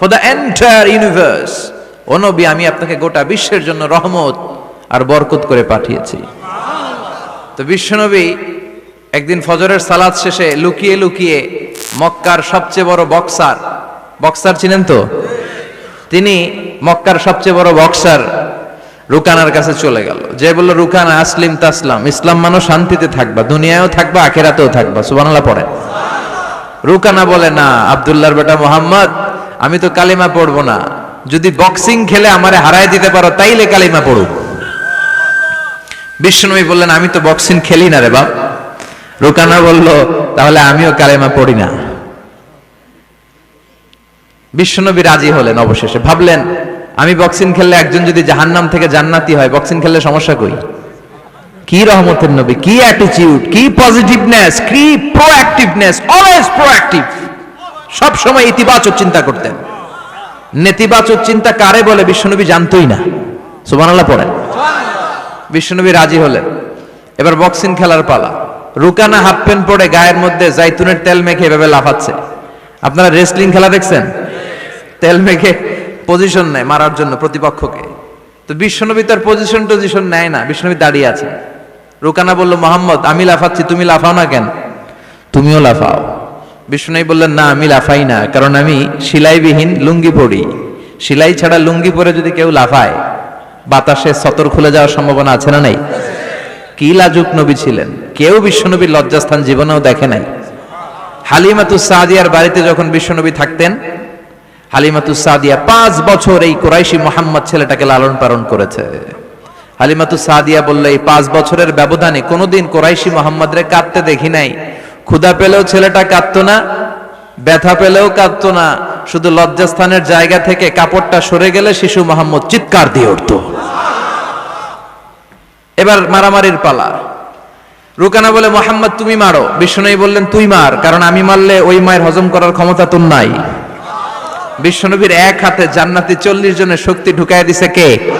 for the entire universe ও নবী, আমি আপনাকে গোটা বিশ্বের জন্য রহমত আর বরকত করে পাঠিয়েছি। তো বিশ্বনবী একদিন ফজরের সালাদ শেষে লুকিয়ে লুকিয়ে মক্কার সবচেয়ে বড় বক্সার বক্সার চিনেন তো? তিনি মক্কার সবচেয়ে বড় বক্সার রুকানার কাছে চলে গেল। যে বলল, রুকানা আসলিম তাসলাম, ইসলাম মানো শান্তিতে থাকবা, দুনিয়ায়ও থাকবা, আখেরাতেও থাকবা। সুবহানাল্লাহ পড়ে। রুকানা বলে, না, আব্দুল্লাহর বেটা মোহাম্মদ আমি তো কালিমা পড়ব না। যদি বক্সিং খেলে আমারে হারায় দিতে পারো, তাইলে কালিমা পড়ুক। বিশ্বনবী বললেন, আমি তো বক্সিং খেলি না রে বাপ। রুকানা বলল, তাহলে আমিও কালেমা পড়ি না। বিশ্বনবী রাজি হলেন অবশেষে। ভাবলেন, আমি বক্সিং খেললে একজন যদি জাহান্নাম থেকে জান্নাতি হয় বক্সিং খেললে সমস্যা কই? কি রহমতের নবী, কি অ্যাটিটিউড কি পজিটিভনেস কি প্রোঅ্যাক্টিভনেস অলওয়েজ প্রোঅ্যাক্টিভ সব সময় ইতিবাচক চিন্তা করতেন। নেতিবাচক চিন্তা কারে বলে বিশ্বনবী জানতোই না। সুবহানাল্লাহ পড়েন। বিশ্বনবী রাজি হলেন। এবার বক্সিং খেলার পালা। রুকানা হাফ প্যান্ট পরে গায়ের মধ্যে জাইতুনের তেল মেখে এভাবে লাফাচ্ছে। আপনারা রেসলিং খেলা দেখছেন? তেল মেখে পজিশন নেয় মারার জন্য প্রতিপক্ষকে। তো বিশ্বনবী তার পজিশন টজিশন নেয় না, বিশ্বনবী দাঁড়িয়ে আছে রুকানা বলল, মোহাম্মদ, আমি লাফাচ্ছি, তুমি লাফাও না কেন? তুমিও লাফাও। বিষ্ণু বললেন, না, আমি লাফাই না, কারণ আমি সিলাইবিহীন লুঙ্গি পরি। সিলাই ছাড়া লুঙ্গি পরে যদি কেউ লাফায়, বাতাসে সতর খুলে যাওয়ার সম্ভাবনা আছে না নাই? কি লাজুক নবী ছিলেন। কেউ বিশ্বনবীর লজ্জাস্থান জীবনেও দেখে নাই। হালিমাতু সাদিয়ার বাড়িতে যখন বিশ্বনবী থাকতেন, হালিমাতু সাদিয়া পাঁচ বছর এই কোরাইশি মোহাম্মদ ছেলেটাকে লালন পালন করেছে। হালিমাতু সাদিয়া বলল, এই পাঁচ বছরের ব্যবধানে কোনোদিন কোরাইশি মোহাম্মদরে কাঁদতে দেখি নাই। ক্ষুধা পেলেও ছেলেটা কাঁদতো না, ব্যথা পেলেও কাঁদতো না, শুধু লজ্জাস্থানের জায়গা থেকে কাপড়টা সরে গেলে শিশু মোহাম্মদ চিৎকার দিয়ে উঠত। এবার মারামারির পালা। রুকানা বলে, মোহাম্মদ, তুমি মারো। বিষ্ণু বললেন, তুই মার, কারণ আমি মারলে ওই মায়ের হজম করার ক্ষমতা তোর নাই। বিশ্বনবীর এক হাতে জান্নাতি চল্লিশ জনের শক্তি ঢুকাই দিছে কে?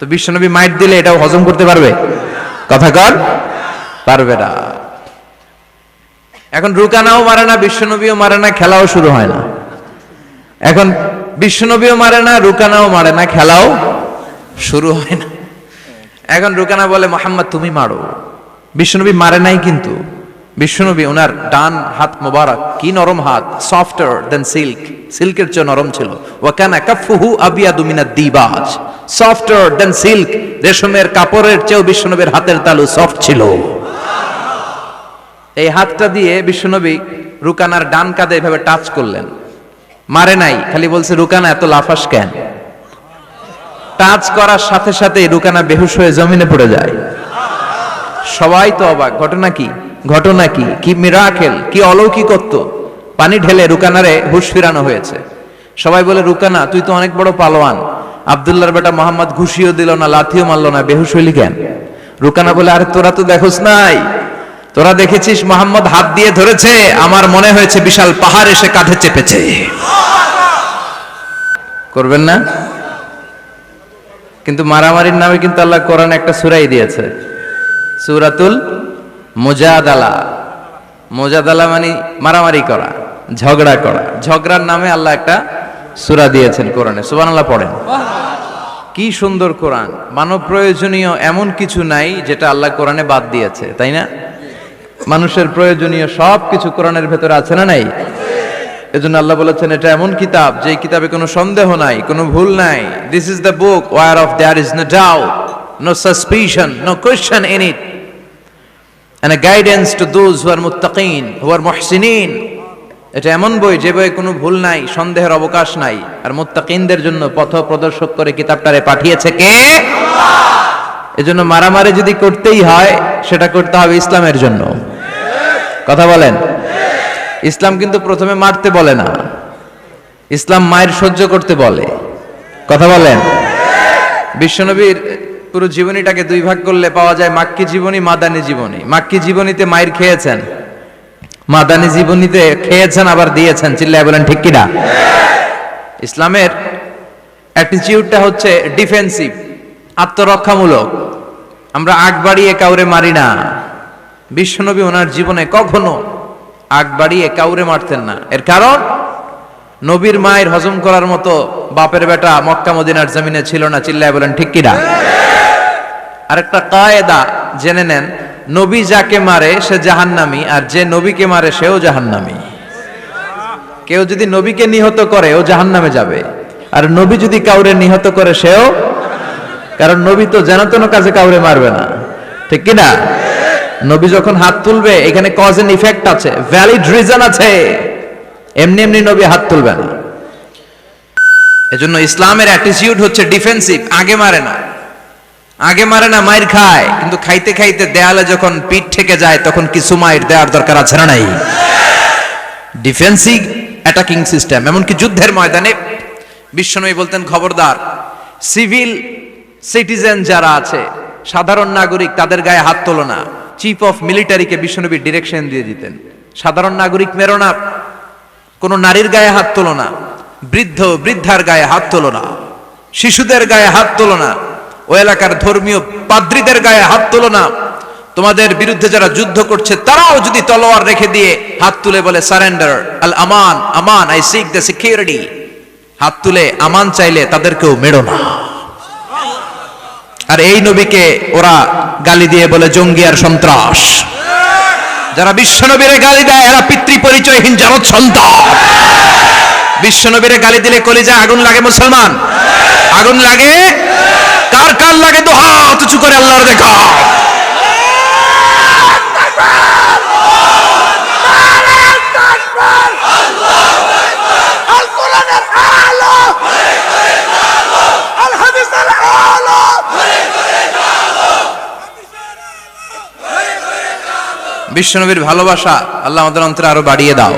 তো বিশ্বনবী মাইট দিলে এটাও হজম করতে পারবে? কথা কর, পারবে না। এখন রুকানাও মারে না, বিশ্বনবীও মারে না, খেলাও শুরু হয় না। এখন বিশ্বনবীও মারে না, রুকানাও মারে না, খেলাও শুরু হয় না। এখন রুকানা বলে, মোহাম্মদ, তুমি মারো। বিশ্বনবী মারে নাই কিন্তু। বিশ্বনবী ওনার ডান হাত মোবারক, কি নরম হাত সফটার দেন সিল্ক সিল্কের চেয়ে নরম ছিল। ওয়াকানা কাফুহু আবিয়াদু মিনাদ দিবাজ। সফটার দেন সিল্ক রেশমের কাপড়ের চেয়েও বিশ্বনবীর হাতের তালু সফট ছিল। এই হাতটা দিয়ে বিশ্বনবী রুকানার ডান কাঁধে এভাবে টাচ করলেন। মারে নাই, খালি বলছে, রুকানা, এত লাফাস কেন? টাচ করার সাথে সাথে রুকানা বেহুশ হয়ে জমিনে পড়ে যায়। সবাই তো অবাক, ঘটনা কি? ঘটনা কি? কি মিরাকেল কি অলৌকিকত্ব? পানি ঢেলে রুকানারে হুশ ফিরানো হয়েছে। সবাই বলে, রুকানা, তুই তো অনেক বড় পালোয়ান। আবদুল্লাহর বেটা মোহাম্মদ ঘুষিও দিল না, লাথিও মারলো না, বেহুশ হইলি কেন? রুকানা বলে, আরে তোরা তো দেখোস নাই তোরা দেখেছিস মোহাম্মদ হাত দিয়ে ধরেছে? আমার মনে হয়েছে বিশাল পাহাড় এসে কাঁধে চেপেছে। করবেন না? কিন্তু মারামারির নামে কিন্তু আল্লাহ কোরআন একটা সুরাই দিয়েছে। সুরাতুল মোজাদালা। মোজাদালা মানে মারামারি করা, ঝগড়া করা। ঝগড়ার নামে আল্লাহ একটা সুরা দিয়েছেন কোরআনে। সুবান আল্লাহ পড়েন। কি সুন্দর কোরআন। মানব প্রয়োজনীয় এমন কিছু নাই যেটা আল্লাহ কোরআনে বাদ দিয়েছে, তাই না? মানুষের প্রয়োজনীয় সব কিছু কোরআনের ভেতরে আছে না নাই? এজন্য আল্লাহ বলেছেন এটা এমন কিতাব যে কিতাবে কোনো সন্দেহ নাই কোনো ভুল নাই। This is the book whereof there is no doubt no suspicion no question in it a guidance to those who are muttaqin, who are muhsinin. এটা এমন বই যে বই কোনো ভুল নাই সন্দেহের অবকাশ নাই। আর মুত্তাকিনদের জন্য পথ প্রদর্শক করে কিতাবটারে পাঠিয়েছে কে? এজন্য মারামারি যদি করতেই হয় সেটা করতে হবে ইসলামের জন্য। কথা বলেন। ইসলাম কিন্তু প্রথমে মারতে বলে না। ইসলাম মায়ের সহ্য করতে বলে। কথা বলেন। বিশ্বনবীর পুরো জীবনীটাকে দুই ভাগ করলে পাওয়া যায় মাক্কি জীবনী, মাদানী জীবনী। মাক্কি জীবনীতে মায়ের খেয়েছেন। মাদানী জীবনীতে খেয়েছেন, আবার দিয়েছেন। চিল্লায় বলেন, ঠিক কিনা? ইসলামের অ্যাটিটিউডটা হচ্ছে ডিফেন্সিভ আত্মরক্ষামূলক। আমরা আগ বাড়িয়ে কাউরে মারি না। বিশ্বনবী ওনার জীবনে কখনো আগ বাড়িয়ে কাউরে মারতেন না। এর কারণ, নবীর মায়ের হজম করার মতো বাপের বেটা মক্কা মদিনার জমিনে ছিল না, চিল্লায় বলেন, ঠিক কিনা? আরেকটা কায়দা জেনে নেন, নবী যাকে মারে সে জাহান্নামি, আর যে নবীকে মারে সেও জাহান্নামি। কেউ যদি নবীকে নিহত করে, ও জাহান্নামে যাবে। আর নবী যদি কাউরে নিহত করে, সেও? কারণ নবী তো যেন তেন কাজে কাউরে মারবে না। ঠিক কিনা? নবী যখন হাত তুলবে, এখানে কজ এন্ড ইফেক্ট আছে ভ্যালিড রিজন আছে। এমনি এমনি নবী হাত তুলবে না এজন্য ইসলামের অ্যাটিটিউড হচ্ছে ডিফেন্সিভ আগে মারে না। আগে মারে না, মায়ের খায়। কিন্তু খাইতে খাইতে দেয়ালে যখন পিঠ থেকে যায়, তখন কিছু মায়ের দেওয়ার দরকার আছে না নাই? ডিফেন্সিভ অ্যাটাকিং সিস্টেম এমনকি যুদ্ধের ময়দানে বিশ্বনবী বলতেন, খবরদার সিভিল সিটিজেন যারা আছে, সাধারণ নাগরিক, তাদের গায়ে হাত তোলো না। চিফ অফ মিলিটারিকে বিশ্বনবী ডিরেকশন দিয়ে দিতেন সাধারণ নাগরিক মেরো না। কোনো নারীর গায়ে হাত তোলো না। বৃদ্ধ বৃদ্ধার গায়ে হাত তোলো না। শিশুদের গায়ে হাত তোলো না। ও এলাকার ধর্মীয় পাদ্রীদের গায়ে হাত তোলো না। তোমাদের বিরুদ্ধে যারা যুদ্ধ করছে, তারাও যদি তলোয়ার রেখে দিয়ে হাত তুলে বলে সারেন্ডার আল আমান আমান আই সিক দ্য সিকিউরিটি হাত তুলে আমান চাইলে তাদেরকেও মেরো না। আর এই নবীকে ওরা গালি দিয়ে বলে, জঙ্গি আর সন্ত্রাস। যারা বিশ্বনবীরে গালি দেয়, এরা পিতৃ পরিচয়হীন জানত সন্তান। বিশ্বনবীরে গালি দিলে কলিজা আগুন লাগে মুসলমান? আগুন লাগে? কার কার লাগে তো হাত উঁচু করে আল্লাহর দেখা। বিশ্বনবীর ভালোবাসা আল্লাহ আমাদের অন্তরে আরও বাড়িয়ে দাও।